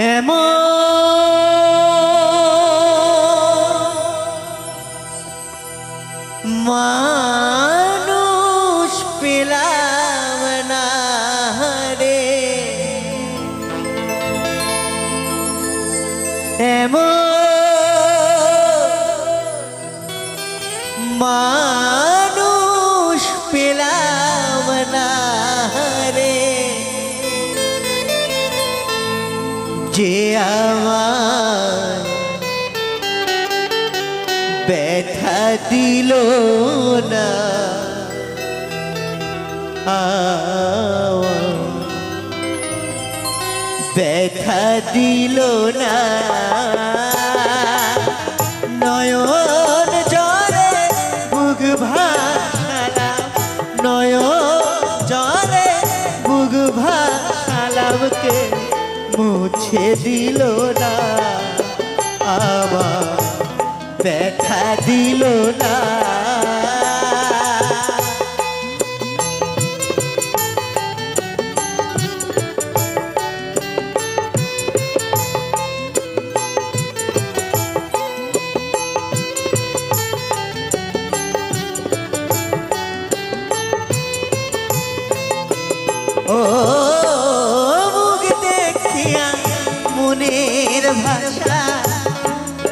এমন মানুষ পেলাম না রে ব্যথা দিল না। ব্যথা দিল না। নয়ন জরে বুক ভাসালাম নয়ন জরে বুক ভাসালামকে মুছে দিল না। আমার ব্যথা দিল না। মুখ দেখিয়া মনের ভাষা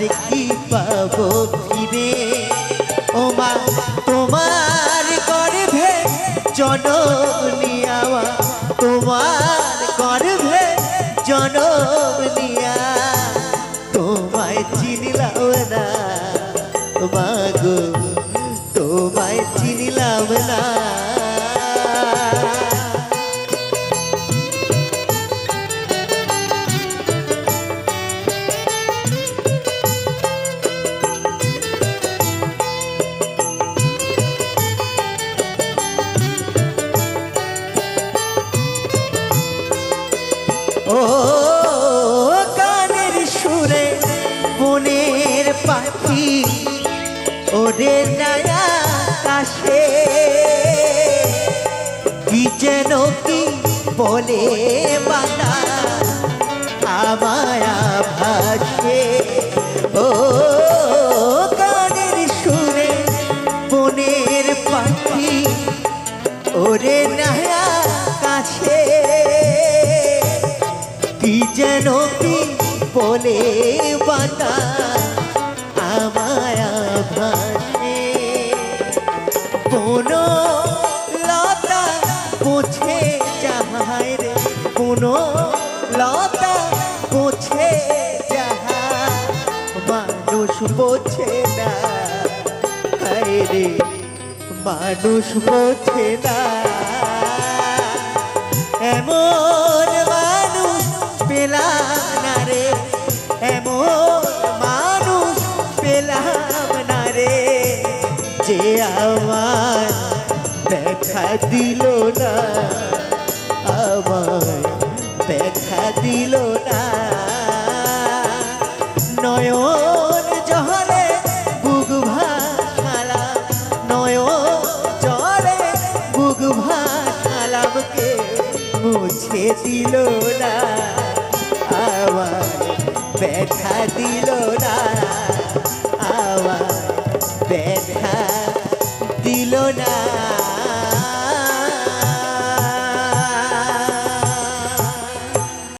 আর কি পাবো ফিরে ও মা, তোমার গর্ভে জননী আমা তোমার গর্ভে জননিয়া তোমায় চিনলাম না মাগো পাখি, ওরে নয়া কাশে। কি যেন কি বলে বাতা আমায়া ভাসে। ও গানের সুরে বনের পাখি, ওরে নয়া কাছে কি যেন কি বলে বাতা কোন লতা পোছে যাহায় রে, কোন লতা পোছে যাহা মানুষ বোঝে না হায় রে, মানুষ বোঝে না এমন মানুষ পেলাম না রে, এমন মানুষ পেলাম না রে, যে দেখা দিল না আমার দেখা দিল না। নয়ন জহরে বুক ভাসালা নয়ন জহরে বুক ভাসালামকে মুছে দিল না আমার ব্যথা দিল না আমার ব্যথা দিল না।